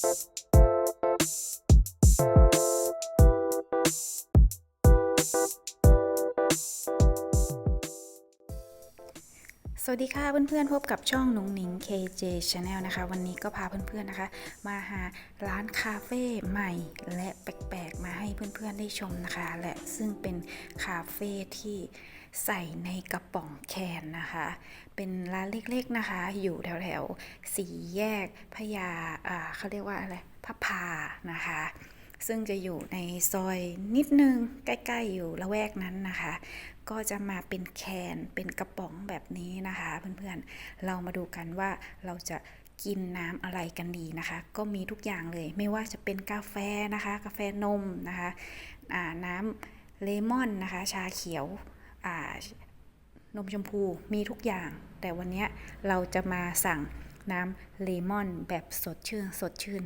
สวัสดีค่ะเพื่อนๆพบกับช่องหนุงหนิง KJ Channel นะคะ วันนี้ก็พาเพื่อนๆนะคะ มาหาร้านคาเฟ่ใหม่และแปลกๆ เพื่อนๆได้ชมนะคะ และซึ่งเป็นคาเฟ่ที่ใส่ในกระป๋องแคนนะคะ เป็นร้านเล็กๆนะคะ อยู่แถวๆสี่แยกพญาอ่าเขาเรียกว่าอะไรพระพานะคะ ซึ่งจะอยู่ในซอยนิดนึงใกล้ๆอยู่ละแวกนั้นนะคะ ก็จะมาเป็นแคนเป็นกระป๋องแบบนี้นะคะ เพื่อนๆเรามาดูกันว่าเราจะ กินน้ำอะไรกันดีนะคะ ก็มีทุกอย่างเลย ไม่ว่าจะเป็นกาแฟนะคะ กาแฟนมนะคะน้ำเลมอนนะคะ ชาเขียวนมชมพูมีทุกอย่าง แต่วันนี้เราจะมาสั่งน้ำเลมอนแบบสดชื่นสดชื่น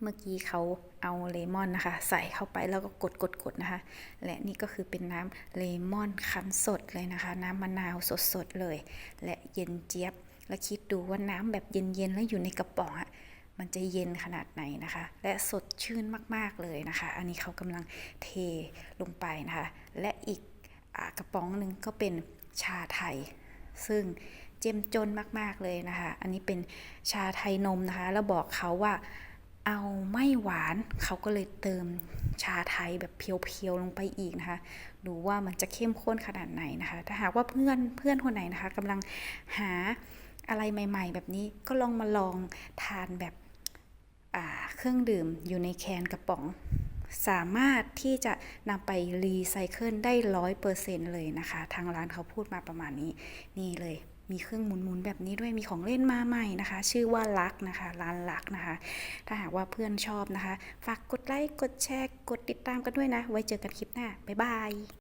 เมื่อกี้เขาเอาเลมอนนะคะ ใส่เข้าไปแล้วก็กดกดกดนะคะ และนี่ก็คือเป็นน้ำเลมอนคั้นสดเลยนะคะ น้ำมะนาวสดสดๆเลย และเย็นเจี๊ยบ แล้วคิดดูว่าน้ำแบบเย็นๆ แล้วอยู่ในกระป๋องอะมันจะเย็นขนาดไหนนะคะ และสดชื่นมากๆเลยนะคะ อันนี้เขากำลังเทลงไปนะคะ และอีกอกระป๋องหนึ่งก็เป็นชาไทย ซึ่งเจ้มจนมากๆเลยนะคะ อันนี้เป็นชาไทยนมนะคะ แล้วบอกเขาว่าเอาไม่หวานเขาก็เลยเติมชาไทยแบบเพียวๆลงไปอีกนะคะ ดูว่ามันจะเข้มข้นขนาดไหนนะคะ ถ้าหากว่าเพื่อนเพื่อนคนไหนนะคะกำลังหา อะไรใหม่ ๆ แบบนี้ก็ลองมาลองทานแบบเครื่องดื่มอยู่ในแคนกระป๋อง สามารถที่จะนำไปรีไซเคิลได้ร้อยเปอร์เซ็นเลยนะคะ ทางร้านเขาพูดมาประมาณนี้ นี่เลยมีเครื่องหมุนๆแบบนี้ด้วยมีของเล่นมาใหม่นะคะ ชื่อว่าลักนะคะ ร้านลักนะคะ ถ้าหากว่าเพื่อนชอบนะคะ ฝากกดไลค์กดแชร์กดติดตามกันด้วยนะ ไว้เจอกันคลิปหน้า บ๊ายบาย